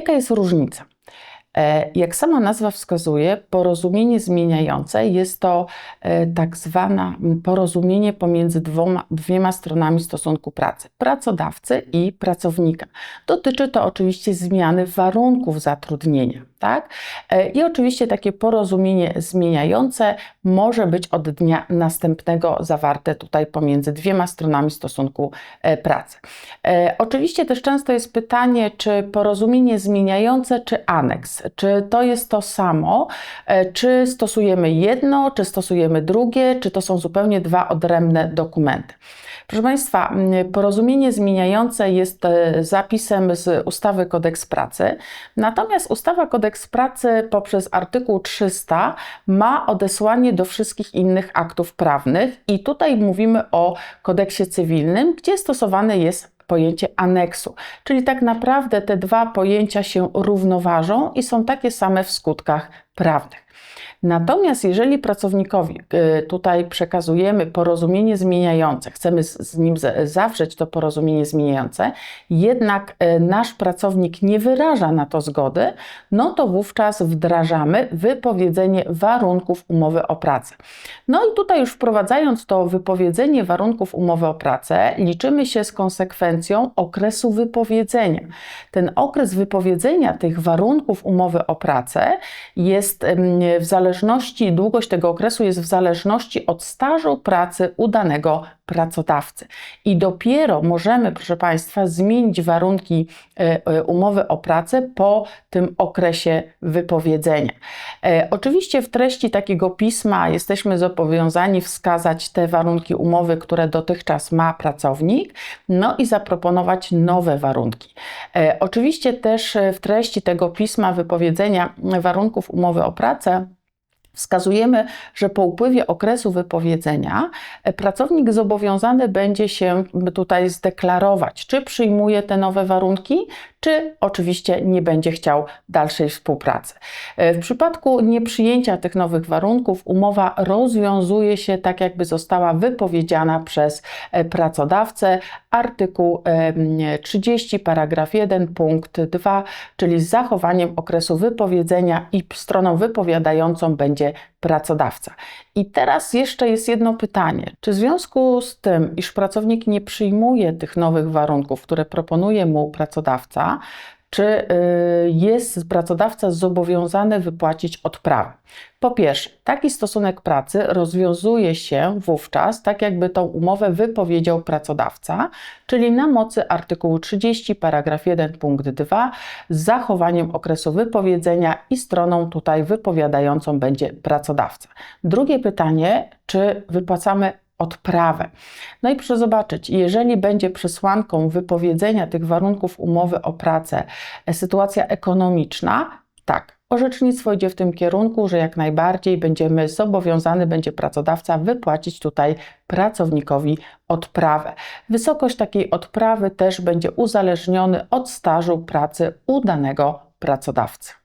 Jaka jest różnica? E, jak sama nazwa wskazuje, porozumienie zmieniające jest to e, tak zwane porozumienie pomiędzy dwoma, dwiema stronami stosunku pracy pracodawcy i pracownika. Dotyczy to oczywiście zmiany warunków zatrudnienia. Tak? E, I oczywiście takie porozumienie zmieniające może być od dnia następnego zawarte tutaj pomiędzy dwiema stronami stosunku pracy. Oczywiście też często jest pytanie, czy porozumienie zmieniające, czy aneks czy to jest to samo, e, czy stosujemy jedno, czy stosujemy drugie, czy to są zupełnie dwa odrębne dokumenty. Proszę Państwa, porozumienie zmieniające jest e, zapisem z ustawy Kodeks Pracy, natomiast ustawa Kodeks Pracy poprzez artykuł 300 ma odesłanie do wszystkich innych aktów prawnych i tutaj mówimy o kodeksie cywilnym, gdzie stosowany jest pojęcie aneksu. Czyli tak naprawdę te dwa pojęcia się równoważą i są takie same w skutkach prawnych. Natomiast jeżeli pracownikowi y, tutaj przekazujemy porozumienie zmieniające, chcemy z nim zawrzeć to porozumienie zmieniające, jednak y, nasz pracownik nie wyraża na to zgody, no to wówczas wdrażamy wypowiedzenie warunków umowy o pracę. No i tutaj już wprowadzając to wypowiedzenie warunków umowy o pracę, liczymy się z konsekwencją okresu wypowiedzenia. Ten okres wypowiedzenia tych warunków umowy o pracę jest w zależności zależności, długość tego okresu jest w zależności od stażu pracy udanego pracodawcy. I dopiero możemy, proszę Państwa, zmienić warunki e, e, umowy o pracę po tym okresie wypowiedzenia. E, oczywiście w treści takiego pisma jesteśmy zobowiązani wskazać te warunki umowy, które dotychczas ma pracownik, no i zaproponować nowe warunki. Oczywiście też w treści tego pisma wypowiedzenia warunków umowy o pracę Wskazujemy, że po upływie okresu wypowiedzenia e, pracownik zobowiązany będzie się tutaj zdeklarować, czy przyjmuje te nowe warunki, czy oczywiście nie będzie chciał dalszej współpracy. E, w przypadku nieprzyjęcia tych nowych warunków umowa rozwiązuje się tak, jakby została wypowiedziana przez e, pracodawcę. Artykuł 30, paragraf 1, punkt 2, czyli z zachowaniem okresu wypowiedzenia i stroną wypowiadającą będzie pracodawca. I teraz jeszcze jest jedno pytanie. Czy w związku z tym, iż pracownik nie przyjmuje tych nowych warunków, które proponuje mu pracodawca, czy y, jest pracodawca zobowiązany wypłacić odprawę. Po pierwsze, taki stosunek pracy rozwiązuje się wówczas, tak jakby tą umowę wypowiedział pracodawca, czyli na mocy artykułu 30, paragraf 1, punkt 2, z zachowaniem okresu wypowiedzenia i stroną tutaj wypowiadającą będzie pracodawca. Drugie pytanie, czy wypłacamy odprawę. No i proszę zobaczyć, jeżeli będzie przesłanką wypowiedzenia tych warunków umowy o pracę e, sytuacja ekonomiczna, tak, orzecznictwo idzie w tym kierunku, że jak najbardziej będziemy zobowiązany, będzie pracodawca wypłacić tutaj pracownikowi odprawę. Wysokość takiej odprawy też będzie uzależniony od stażu pracy u danego pracodawcy.